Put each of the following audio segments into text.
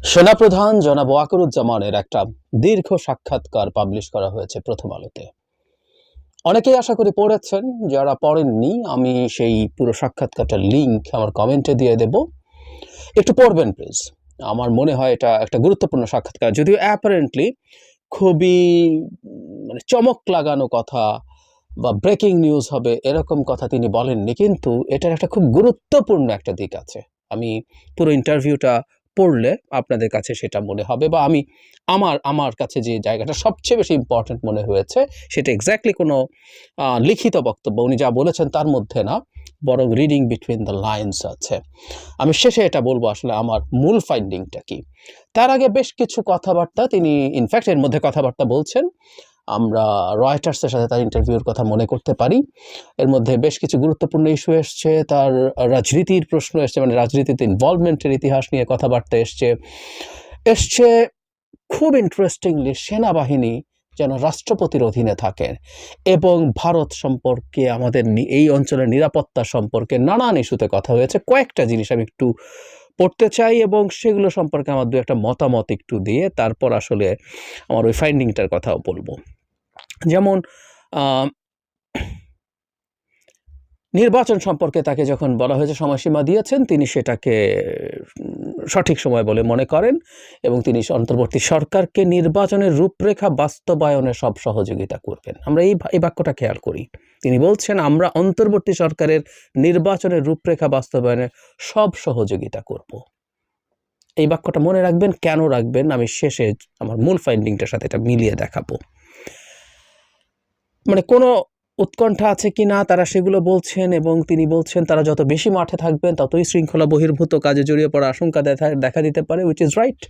সেনাপ্রধান জনাব ওয়াকরুজ্জামানের একটা দীর্ঘ সাক্ষাৎকার পাবলিশ করা হয়েছে প্রথম আলোতে। অনেকেই আশা করি পড়েছেন, যারা পড়েননি, আমি সেই পুরো সাক্ষাৎকারটার লিংক আমার কমেন্টে দিয়ে দেব। একটু পড়বেন প্লিজ আমার মনে হয় এটা একটা গুরুত্বপূর্ণ সাক্ষাৎকার, যদিও অ্যাপারেন্টলি খুবই মানে চমক লাগানো কথা বা ব্রেকিং নিউজ হবে এরকম কথা তিনি বলেননি, কিন্তু এটার একটা খুব গুরুত্বপূর্ণ একটা দিক আছে। আমি পুরো ইন্টারভিউটা পড়লে আপনাদের কাছে সেটা মনে হবে বা আমি আমার আমার কাছে যে জায়গাটা সবচেয়ে বেশি ইম্পর্ট্যান্ট মনে হয়েছে, সেটা এক্স্যাক্টলি কোনো লিখিত বক্তব্য, উনি যা বলেছেন তার মধ্যে না, বরং রিডিং বিটুইন দ্য লাইন্স আছে। আমি শেষে এটা বলব আসলে আমার মূল ফাইন্ডিংটা কি। তার আগে বেশ কিছু কথাবার্তা তিনি ইনফ্যাক্ট এর মধ্যে কথাবার্তা বলছেন। আমরা রয়টার্সের সাথে তার ইন্টারভিউর কথা মনে করতে পারি। এর মধ্যে বেশ কিছু গুরুত্বপূর্ণ ইস্যু এসছে। তার রাজনীতির প্রশ্ন এসছে মানে রাজনীতিতে ইনভলভমেন্টের ইতিহাস নিয়ে কথাবার্তা এসছে। এসছে খুব ইন্টারেস্টিংলি সেনাবাহিনী যেন রাষ্ট্রপতির অধীনে থাকেন এবং ভারত সম্পর্কে আমাদের এই অঞ্চলের নিরাপত্তা সম্পর্কে নানান ইস্যুতে কথা হয়েছে। কয়েকটা জিনিস আমি একটু পড়তে চাই এবং সেগুলো সম্পর্কে আমার দু একটা মতামত একটু দিয়ে তারপর আসলে আমার ওই ফাইন্ডিংটার কথাও বলব। যেমন নির্বাচন সম্পর্কে তাকে যখন বলা হয়েছে, সময়সীমা দিয়েছেন, তিনি সেটাকে সঠিক সময় বলে মনে করেন এবং তিনি অন্তর্বর্তী সরকারকে নির্বাচনের রূপরেখা বাস্তবায়নে সব সহযোগিতা করবেন। আমরা এই এই বাক্যটা খেয়াল করি। তিনি বলছেন, আমরা অন্তর্বর্তী সরকারের নির্বাচনের রূপরেখা বাস্তবায়নে সব সহযোগিতা করব। এই বাক্যটা মনে রাখবেন, কেন রাখবেন, আমি শেষে আমার মূল ফাইন্ডিংটার সাথে এটা মিলিয়ে দেখাবো। মানে কোনো উৎকণ্ঠা আছে কি না, তারা সেগুলো বলছেন এবং তিনি বলছেন, তারা যত বেশি মাঠে থাকবেন, ততই শৃঙ্খলা বহির্ভূত কাজে জড়িয়ে পড়ার আশঙ্কা দেখা দিতে পারে উইচ ইজ রাইট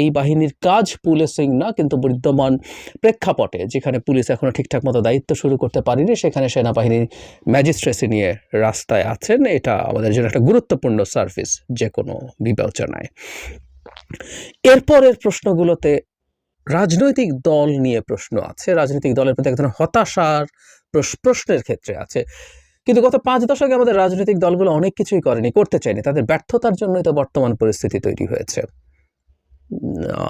এই বাহিনীর কাজ পুলিশিং না, কিন্তু বিদ্যমান প্রেক্ষাপটে, যেখানে পুলিশ এখনও ঠিকঠাক মতো দায়িত্ব শুরু করতে পারেনি, সেখানে সেনাবাহিনী ম্যাজিস্ট্রেসি নিয়ে রাস্তায় আছেন। এটা আমাদের জন্য একটা গুরুত্বপূর্ণ সার্ভিস যে কোনো বিবেচনায়। এরপরের প্রশ্নগুলোতে রাজনৈতিক দল নিয়ে প্রশ্ন আছে। রাজনৈতিক দলের প্রতি এক ধরনের হতাশার প্রশ- প্রশ্নের ক্ষেত্রে আছে। কিন্তু গত পাঁচ দশকে আমাদের রাজনৈতিক দলগুলো অনেক কিছুই করেনি, করতে চায়নি। তাদের ব্যর্থতার জন্যই তো বর্তমান পরিস্থিতি তৈরি হয়েছে।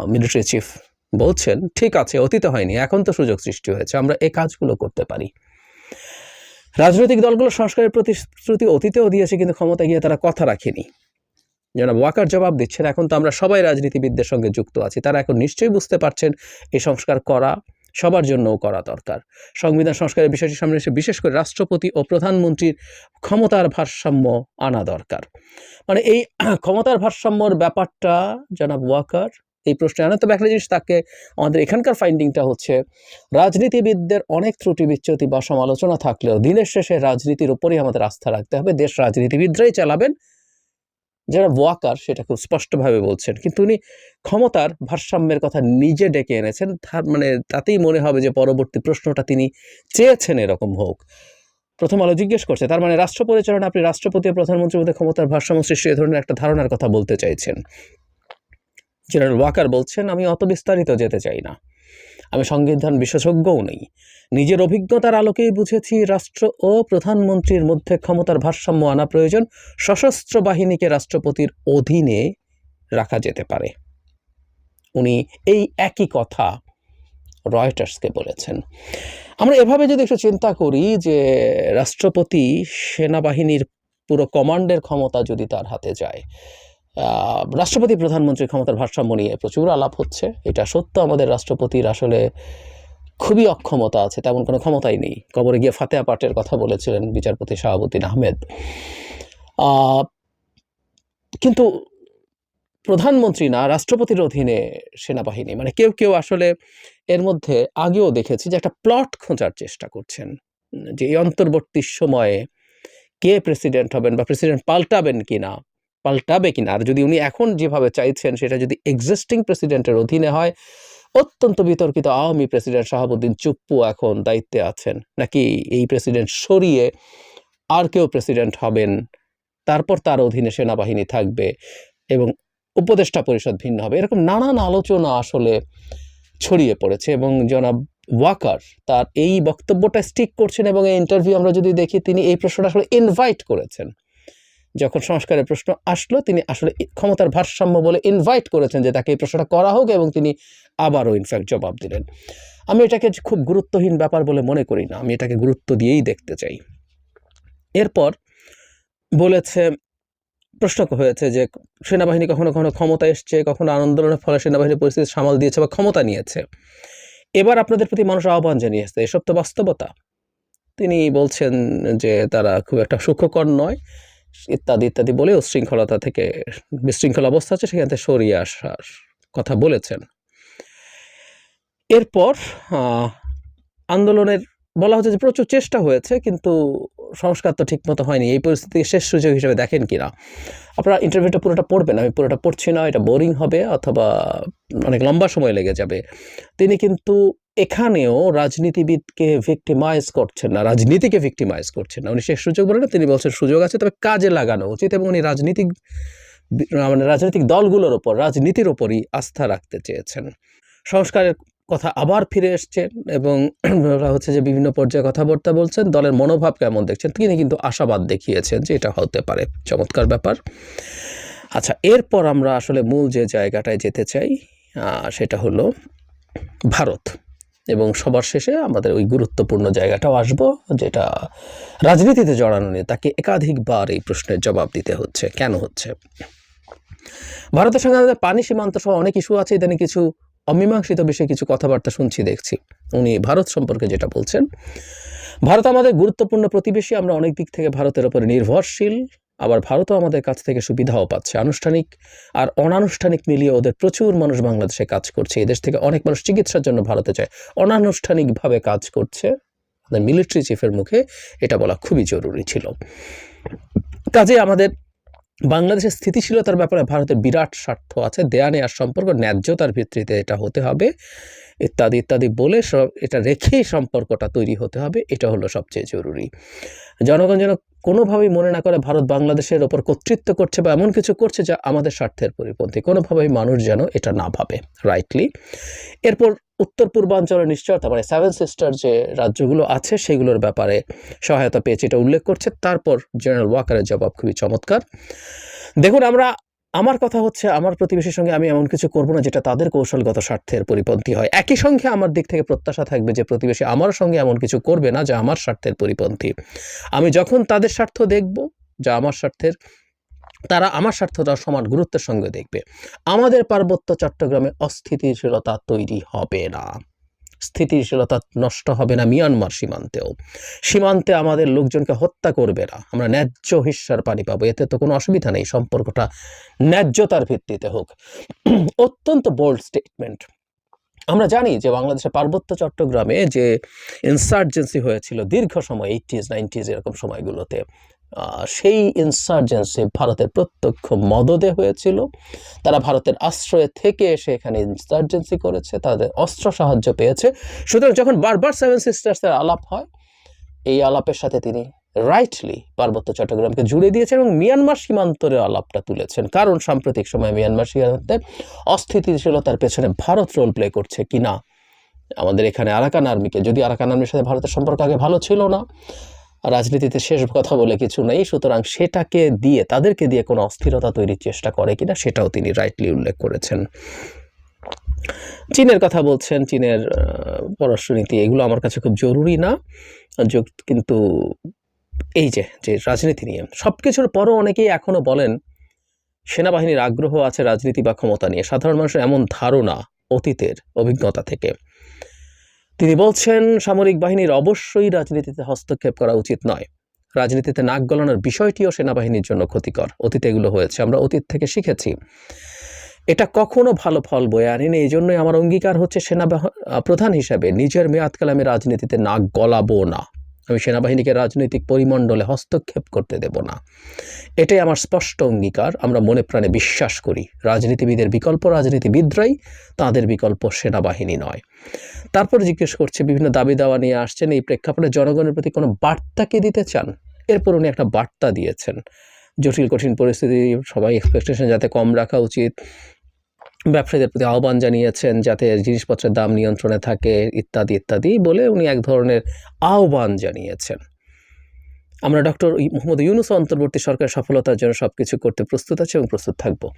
মিলিটারি চিফ বলছেন, ঠিক আছে, অতীতে হয়নি, এখন তো সুযোগ সৃষ্টি হয়েছে, আমরা এই কাজগুলো করতে পারি। রাজনৈতিক দলগুলো সংস্কারের প্রতিশ্রুতি অতীতেও দিয়েছে, কিন্তু ক্ষমতা গিয়ে তারা কথা রাখেনি। জনাব ওয়াকার জবাব দিচ্ছেন, এখন তো আমরা সবাই রাজনীতিবিদদের সঙ্গে যুক্ত আছি, তারা এখন নিশ্চয়ই বুঝতে পারছেন এই সংস্কার করা সবার জন্যও করা দরকার। সংবিধান সংস্কারের বিষয়টি সামনে এসে বিশেষ করে রাষ্ট্রপতি ও প্রধানমন্ত্রীর ক্ষমতার ভারসাম্য আনা দরকার। মানে এই ক্ষমতার ভারসাম্যর ব্যাপারটা, জনাব ওয়াকার, এই প্রশ্নে আনা তবে একটা জিনিস তাকে আমাদের এখানকার ফাইন্ডিংটা হচ্ছে, রাজনীতিবিদদের অনেক ত্রুটি বিচ্যুতি বা সমালোচনা থাকলেও দিনের শেষে রাজনীতির উপরেই আমাদের আস্থা রাখতে হবে, দেশ রাজনীতিবিদরাই চালাবেন যারা ওয়াকার সেটা খুব স্পষ্টভাবে বলছেন, কিন্তু উনি ক্ষমতার ভারসাম্যের কথা নিজে ডেকে এনেছেন, তার মানে তাতেই মনে হবে যে পরবর্তী প্রশ্নটা তিনি চেয়েছেন এরকম হোক। প্রথম আলো জিজ্ঞেস করছে, তার মানে রাষ্ট্র পরিচালনা, আপনি রাষ্ট্রপতি ও প্রধানমন্ত্রীর মধ্যে ক্ষমতার ভারসাম্য সৃষ্টি, এ ধরনের একটা ধারণার কথা বলতে চাইছেন। জেনারেল ওয়াকার বলছেন, আমি অত বিস্তারিত যেতে চাই না। আমি সংবিধান বিশেষজ্ঞও নেই। নিজের অভিজ্ঞতার আলোকেই বুঝেছি রাষ্ট্র ও প্রধানমন্ত্রীর মধ্যে ক্ষমতার ভারসাম্য আনা প্রয়োজন, সশস্ত্র বাহিনীকে রাষ্ট্রপতির অধীনে রাখা যেতে পারে। উনি এই একই কথা রয়টার্সকে বলেছেন। আমরা এভাবে যদি একটু চিন্তা করি যে রাষ্ট্রপতি সেনাবাহিনীর পুরো কমান্ডের ক্ষমতা যদি তার হাতে যায় রাষ্ট্রপতি প্রধানমন্ত্রীর ক্ষমতার ভারসাম্য নিয়ে প্রচুর আলাপ হচ্ছে। এটা সত্য, আমাদের রাষ্ট্রপতির আসলে খুবই অক্ষমতা আছে, তেমন কোনো ক্ষমতাই নেই। কবরে গিয়ে ফাতেহা পাঠের কথা বলেছিলেন বিচারপতি শাহাবুদ্দিন আহমেদ। কিন্তু প্রধানমন্ত্রী না, রাষ্ট্রপতির অধীনে সেনাবাহিনী মানে কেউ কেউ আসলে এর মধ্যে আগেও দেখেছি যে একটা প্লট খোঁজার চেষ্টা করছেন। যে এই অন্তর্বর্তী সময়ে কে প্রেসিডেন্ট হবেন বা প্রেসিডেন্ট পাল্টাবেন কিনা পাল্টাবে কিনা? আর যদি উনি এখন যেভাবে চাইছেন, সেটা যদি এক্সিস্টিং প্রেসিডেন্টের অধীনে হয়, অত্যন্ত বিতর্কিত আওয়ামী প্রেসিডেন্ট শাহাবুদ্দিন চুপ্পু এখন দায়িত্বে আছেন। নাকি এই প্রেসিডেন্ট সরিয়ে আর কেউ প্রেসিডেন্ট হবেন, তারপর তার অধীনে সেনাবাহিনী থাকবে এবং উপদেষ্টা পরিষদ ভিন্ন হবে? এরকম নানান আলোচনা আসলে ছড়িয়ে পড়েছে এবং জনাব ওয়াকার তার এই বক্তব্যটা স্টিক করছেন এবং এই ইন্টারভিউ আমরা যদি দেখি, তিনি এই প্রশ্নটা আসলে ইনভাইট করেছেন। যখন সংস্কারের প্রশ্ন আসলো, তিনি আসলে ক্ষমতার ভারসাম্য বলে ইনভাইট করেছেন যে তাকে এই প্রশ্নটা করা হোক এবং তিনি আবারও ইনফ্যাক্ট জবাব দিলেন। আমি এটাকে খুব গুরুত্বহীন ব্যাপার বলে মনে করি না, আমি এটাকে গুরুত্ব দিয়েই দেখতে চাই। এরপর বলেছে, প্রশ্ন হয়েছে যে সেনাবাহিনী কখনো কখনো ক্ষমতা এসছে, কখনো আন্দোলনের ফলে সেনাবাহিনী পরিস্থিতি সামাল দিয়েছে বা ক্ষমতা নিয়েছে। এবার আপনাদের প্রতি মানুষ আহ্বান জানিয়েছে, এসব তো বাস্তবতা। তিনি বলছেন যে তারা খুব একটা সুখকর নয়। ইত্যাদি ইত্যাদি বলে উশৃঙ্খলতা থেকে, বিশৃঙ্খল অবস্থা আছে, সেখান থেকে সরিয়ে আসার কথা বলেছেন। এরপর আন্দোলনের, বলা হচ্ছে যে প্রচুর চেষ্টা হয়েছে, কিন্তু সংস্কার তো ঠিকমতো হয়নি। এই পরিস্থিতিকে শেষ সুযোগ হিসেবে দেখেন কিনা? আপনারা ইন্টারভিউটা পুরোটা পড়বেন, আমি পুরোটা পড়ছি না, এটা বোরিং হবে, অথবা অনেক লম্বা সময় লেগে যাবে। তিনি কিন্তু এখানেও রাজনীতিবিদকে ভিক্টিমাইজ করছেন না, রাজনীতিকে ভিক্টিমাইজ করছেন না। উনি শেষ সুযোগ বলেন তিনি বলছেন সুযোগ আছে, তবে কাজে লাগানো উচিত এবং উনি রাজনীতিক মানে রাজনৈতিক দলগুলোর ওপর, রাজনীতির ওপরই আস্থা রাখতে চেয়েছেন। সংস্কারের কথা আবার ফিরে এসছেন এবং হচ্ছে যে বিভিন্ন পর্যায়ে কথাবার্তা বলছেন, দলের মনোভাব কেমন দেখছেন, তিনি কিন্তু আশাবাদ দেখিয়েছেন যে এটা হতে পারে। চমৎকার ব্যাপার। আচ্ছা এরপর আমরা আসলে মূল যে জায়গাটায় যেতে চাই সেটা হলো ভারত। এবং সবার শেষে আমাদের ওই গুরুত্বপূর্ণ জায়গাটাও আসব, যেটা রাজনীতিতে জড়ানো নিয়ে তাকে একাধিকবার এই প্রশ্নের জবাব দিতে হচ্ছে। কেন হচ্ছে? ভারতের সঙ্গে আমাদের পানি সীমান্ত সহ অনেক ইস্যু আছে। ইদানিং কিছু অমীমাংসিত বিষয়ে কিছু কথাবার্তা শুনছি, দেখছি। উনি ভারত সম্পর্কে যেটা বলছেন, ভারত আমাদের গুরুত্বপূর্ণ প্রতিবেশী। আমরা অনেক দিক থেকে ভারতের উপরে নির্ভরশীল। আবার ভারতও আমাদের কাছ থেকে সুবিধাও পাচ্ছে। আনুষ্ঠানিক আর অনানুষ্ঠানিক মিলিয়ে ওদের প্রচুর মানুষ বাংলাদেশে কাজ করছে। এদেশ থেকে অনেক মানুষ চিকিৎসার জন্য ভারতে যায়। অনানুষ্ঠানিকভাবে কাজ করছে। আমাদের মিলিটারি চিফের মুখে এটা বলা খুবই জরুরি ছিল। কাজে আমাদের বাংলাদেশের স্থিতিশীলতার ব্যাপারে ভারতের বিরাট স্বার্থ আছে। দেয়া নেওয়ার সম্পর্ক, ন্যায্যতার ভিত্তিতে এটা হতে হবে। ইত্যাদি ইত্যাদি বলে সব এটা রেখেই সম্পর্কটা তৈরি হতে হবে। এটা হলো সবচেয়ে জরুরি। জনগণ যেন কোনোভাবেই মনে না করে ভারত বাংলাদেশের ওপর কর্তৃত্ব করছে বা এমন কিছু করছে যা আমাদের স্বার্থের পরিপন্থী। কোনোভাবেই মানুষ যেন এটা না ভাবে রাইটলি এরপর উত্তর পূর্বাঞ্চলের নিশ্চয়তা মানে সেভেন সিস্টার যে রাজ্যগুলো আছে, সেগুলোর ব্যাপারে সহায়তা পেয়েছে, এটা উল্লেখ করছে। তারপর জেনারেল ওয়াকারের জবাব খুবই চমৎকার। দেখুন, আমরা আমার কথা হচ্ছে, আমার প্রতিবেশীর সঙ্গে আমি এমন কিছু করব না যেটা তাদের কৌশলগত স্বার্থের পরিপন্থী হয়। একই সঙ্গে আমার দিক থেকে প্রত্যাশা থাকবে যে প্রতিবেশী আমার সঙ্গে এমন কিছু করবে না যা আমার স্বার্থের পরিপন্থী। আমি যখন তাদের স্বার্থ দেখব, যা আমার স্বার্থের, তারা আমার স্বার্থটা সমান গুরুত্বের সঙ্গে দেখবে। আমাদের পার্বত্য চট্টগ্রামে অস্থিতিশীলতা তৈরি হবে না। স্থিতিশীলতা নষ্ট হবে না মিয়ানমার সীমান্তেও। সীমান্তে আমাদের লোকজনকে হত্যা করবে না। আমরা ন্যায্য হিস্যার পানি পাবো। এতে তো কোনো অসুবিধা নেই। সম্পর্কটা ন্যায্যতার ভিত্তিতে হোক। অত্যন্ত বোল্ড স্টেটমেন্ট আমরা জানি যে বাংলাদেশের পার্বত্য চট্টগ্রামে যে ইনসার্জেন্সি হয়েছিল দীর্ঘ সময় এইটিজ নাইনটিজ এরকম সময়গুলোতে সেই ইনসার্জেন্সি ভারতের প্রত্যক্ষ মদদে হয়েছিল। তারা ভারতের আশ্রয়ে থেকে এসে এখানে ইনসার্জেন্সি করেছে, তাদের অস্ত্র সাহায্য পেয়েছে। সুতরাং যখন বারবার সেভেন সিস্টার্সের আলাপ হয়, এই আলাপের সাথে তিনি রাইটলি পার্বত্য চট্টগ্রামকে জুড়ে দিয়েছেন এবং মিয়ানমার সীমান্তরে আলাপটা তুলেছেন। কারণ সাম্প্রতিক সময়ে মিয়ানমার সীমান্তে অস্থিতিশীলতার পেছনে ভারত রোল প্লে করছে কিনা, আমাদের এখানে আরাকান আর্মিকে। যদি আরাকান আর্মির সাথে ভারতের সম্পর্ক আগে ভালো ছিল না রাজনীতিতে শেষ কথা বলে কিছু নেই, সুতরাং সেটাকে দিয়ে, তাদেরকে দিয়ে কোনো অস্থিরতা তৈরির চেষ্টা করে কিনা সেটাও তিনি রাইটলি উল্লেখ করেছেন। চীনের কথা বলছেন, চীনের পররাষ্ট্রনীতি এগুলো আমার কাছে খুব জরুরি না। কিন্তু এই যে যে রাজনীতি নিয়ে সব কিছুর পরও অনেকেই এখনও বলেন, সেনাবাহিনীর আগ্রহ আছে রাজনীতি বা ক্ষমতা নিয়ে। সাধারণ মানুষের এমন ধারণা অতীতের অভিজ্ঞতা থেকে। তিনি বলছেন, সামরিক বাহিনীর অবশ্যই রাজনীতিতে হস্তক্ষেপ করা উচিত নয়। রাজনীতিতে নাক গলানোর বিষয়টিও সেনাবাহিনীর জন্য ক্ষতিকর। অতীতে এগুলো হয়েছে, আমরা অতীত থেকে শিখেছি। এটা কখনো ভালো ফল বয়ে আনেনি এই জন্যই আমার অঙ্গীকার হচ্ছে সেনা প্রধান হিসাবে, নিজের মেয়াদকালে আমি রাজনীতিতে নাক গলাবো না। আমি সেনাবাহিনীকে রাজনৈতিক পরিমণ্ডলে হস্তক্ষেপ করতে দেব না। এটাই আমার স্পষ্ট অঙ্গীকার। আমরা মনে প্রাণে বিশ্বাস করি, রাজনীতিবিদের বিকল্প রাজনীতিবিদরাই তাদের বিকল্প সেনাবাহিনী নয়। তারপর জিজ্ঞেস করছে, বিভিন্ন দাবি দাওয়া নিয়ে আসছেন, এই প্রেক্ষাপটে জনগণের প্রতি কোনো বার্তা কি দিতে চান? এরপর উনি একটা বার্তা দিয়েছেন। জটিল, কঠিন পরিস্থিতি, সবাই এক্সপেকটেশন যাতে কম রাখা উচিত ব্যবসায়ীদের প্রতি আহ্বান জানিয়েছেন যাতে জিনিসপত্রের দাম নিয়ন্ত্রণে থাকে, ইত্যাদি ইত্যাদি বলে উনি এক ধরনের আহ্বান জানিয়েছেন। আমরা ডক্টর মোহাম্মদ ইউনুস অন্তর্বর্তী সরকারের সফলতার জন্য সব কিছু করতে প্রস্তুত আছে এবং প্রস্তুত থাকব।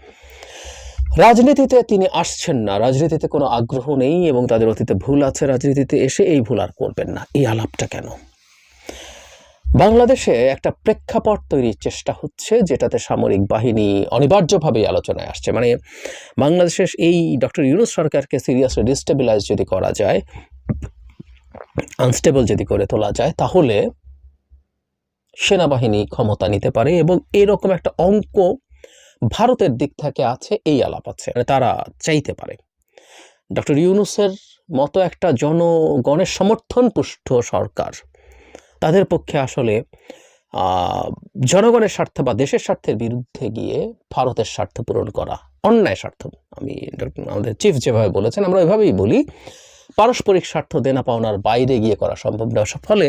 রাজনীতিতে তিনি আসছেন না। রাজনীতিতে কোনো আগ্রহ নেই এবং তাদের অতীতে ভুল আছে। রাজনীতিতে এসে এই ভুল আর করবেন না। এই আলাপটা কেন? বাংলাদেশে একটা প্রেক্ষাপট তৈরির চেষ্টা হচ্ছে, যেটাতে সামরিক বাহিনী অনিবার্যভাবেই আলোচনায় আসছে। মানে বাংলাদেশের এই ডক্টর ইউনুস সরকারকে সিরিয়াসলি ডিস্টেবিলাইজ যদি করা যায় আনস্টেবল যদি করে তোলা যায়, তাহলে সেনাবাহিনী ক্ষমতা নিতে পারে এবং এরকম একটা অঙ্ক ভারতের দিক থেকে আছে, এই আলাপ আছে। মানে তারা চাইতে পারে। ডক্টর ইউনুসের মতো একটা জনগণের সমর্থন পুষ্ট সরকার তাদের পক্ষে আসলে জনগণের স্বার্থ বা দেশের স্বার্থের বিরুদ্ধে গিয়ে ভারতের স্বার্থ পূরণ করা অন্যায় স্বার্থ। আমি আমাদের চিফ যেভাবে বলেছেন, আমরা ওইভাবেই বলি, পারস্পরিক স্বার্থ দেনা পাওনার বাইরে গিয়ে করা সম্ভব না। ফলে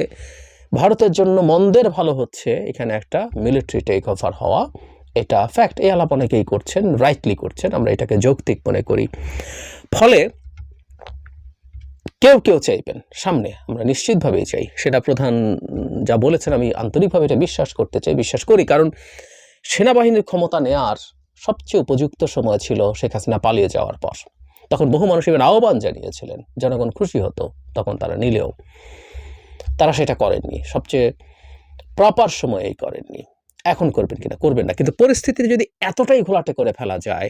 ভারতের জন্য মন্দের ভালো হচ্ছে এখানে একটা মিলিটারি টেক ওভার হওয়া। এটা ফ্যাক্ট এই আলাপ অনেকেই করছেন রাইটলি করছেন, আমরা এটাকে যৌক্তিক মনে করি। ফলে কেউ কেউ চাইবেন, সামনে আমরা নিশ্চিতভাবেই চাই। সেটা প্রধান যা বলেছেন, আমি আন্তরিকভাবে এটা বিশ্বাস করতে চাই, বিশ্বাস করি। কারণ সেনাবাহিনীর ক্ষমতা নেয়ার সবচেয়ে উপযুক্ত সময় ছিল শেখ হাসিনা পালিয়ে যাওয়ার পর। তখন বহু মানুষ এবার আহ্বান জানিয়েছিলেন, জনগণ খুশি হতো, তখন তারা নিলেও। তারা সেটা করেননি, সবচেয়ে প্রপার সময়েই করেননি। এখন করবেন কিনা, করবেন না। কিন্তু পরিস্থিতি যদি এতটাই ঘোলাটে করে ফেলা যায়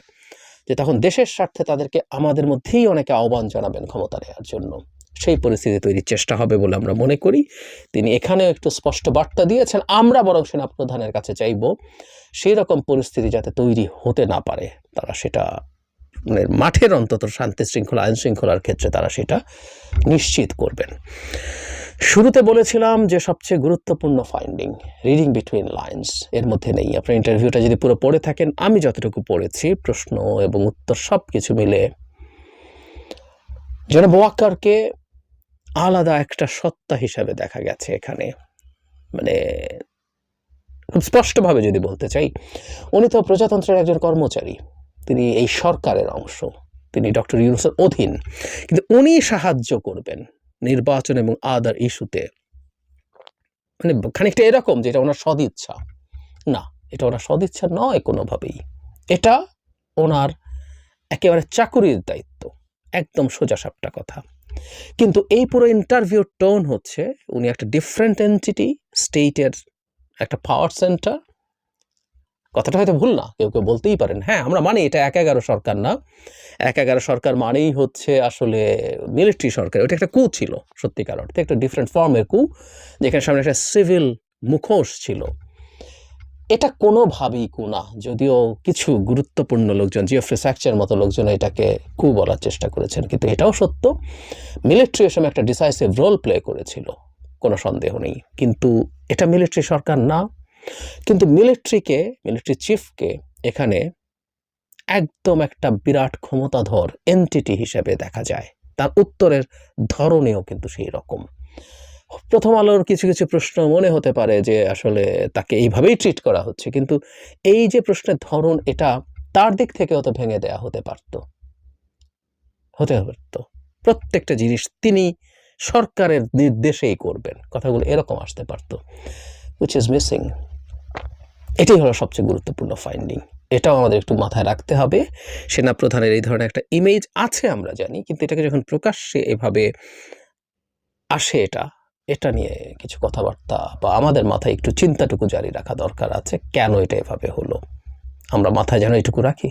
যে তখন দেশের স্বার্থে তাদেরকে আমাদের মধ্যেই অনেকে আহ্বান জানাবেন ক্ষমতা নেওয়ার জন্য। সেই পরিস্থিতি তৈরির চেষ্টা হবে বলে আমরা মনে করি। তিনি এখানেও একটু স্পষ্ট বার্তা দিয়েছেন, আমরা বরং সেনাপ্রধানের কাছে চাইব, সেই রকম পরিস্থিতি যাতে তৈরি হতে না পারে, তারা সেটা মাঠের অন্তত শান্তি শৃঙ্খলা, আইন শৃঙ্খলার ক্ষেত্রে তারা সেটা নিশ্চিত করবেন। শুরুতে বলেছিলাম যে সবচেয়ে গুরুত্বপূর্ণ ফাইন্ডিং রিডিং বিটুইন লাইন্স এর মধ্যে নেই। আপনার ইন্টারভিউটা যদি পুরো পড়ে থাকেন, আমি যতটুকু পড়েছি, প্রশ্ন এবং উত্তর সব কিছু মিলে যেন বোয়াক্কারকে আলাদা একটা সত্তা হিসাবে দেখা গেছে এখানে। মানে খুব স্পষ্টভাবে যদি বলতে চাই, উনি তো প্রজাতন্ত্রের একজন কর্মচারী। তিনি এই সরকারের অংশ। তিনি ডক্টর ইউনুসের অধীন। কিন্তু উনি সাহায্য করবেন নির্বাচন এবং আদার ইস্যুতে মানে খানিকটা এরকম যে এটা ওনার সদিচ্ছা। না, এটা ওনার সদিচ্ছা নয় কোনোভাবেই। এটা ওনার একেবারে চাকুরির দায়িত্ব। একদম সোজা সাপটা কথা। কিন্তু এই পুরো ইন্টারভিউর টোন হচ্ছে উনি একটা ডিফারেন্ট এন্টিটি স্টেটের একটা পাওয়ার সেন্টার কথাটা হয়তো ভুল না, কেউ কেউ বলতেই পারেন। হ্যাঁ আমরা মানি এটা এক এগারো সরকার না। এক এগারো সরকার মানেই হচ্ছে আসলে মিলিটারি সরকার। ওটা একটা কু ছিল সত্যিকার অর্থে, একটা ডিফারেন্ট ফর্মের কু, যেখানে সামনে একটা সিভিল মুখোশ ছিল। এটা কোনোভাবেই কু না, যদিও কিছু গুরুত্বপূর্ণ লোকজন জিওফ্রি স্যাকচার মতো লোকজন এটাকে কু বলার চেষ্টা করেছেন, কিন্তু এটাও সত্য। মিলিটারি সময় একটা ডিসাইসিভ রোল প্লে করেছিল, কোনো সন্দেহ নেই। কিন্তু এটা মিলিটারি সরকার না কিন্তু মিলিটারিকে মিলিটারি চিফকে এখানে একদম একটা বিরাট ক্ষমতাধর এনটিটি হিসেবে দেখা যায়। তার উত্তরের ধরনেও কিন্তু সেই রকম। প্রথম আলোর কিছু কিছু প্রশ্ন মনে হতে পারে যে আসলে তাকে এইভাবেই ট্রিট করা হচ্ছে। কিন্তু এই যে প্রশ্নের ধরন, এটা তার দিক থেকে তো ভেঙে দেয়া হতে পারত। হতে পারত। প্রত্যেকটা জিনিস তিনি সরকারের নির্দেশেই করবেন। কথাগুলো এরকম আসতে পারত। উইচ ইজ মিসিং এটাই হলো সবচেয়ে গুরুত্বপূর্ণ ফাইন্ডিং এটাও আমাদের একটু মাথায় রাখতে হবে। সেনাপ্রধানের এই ধরনের একটা ইমেজ আছে আমরা জানি, কিন্তু এটাকে যখন প্রকাশ্যে এভাবে আসে এটা এটা নিয়ে কিছু কথাবার্তা বা আমাদের মাথায় একটু চিন্তাটুকু জারি রাখা দরকার আছে, কেন এটা এভাবে হলো? আমরা মাথায় যেন এটুকু রাখি।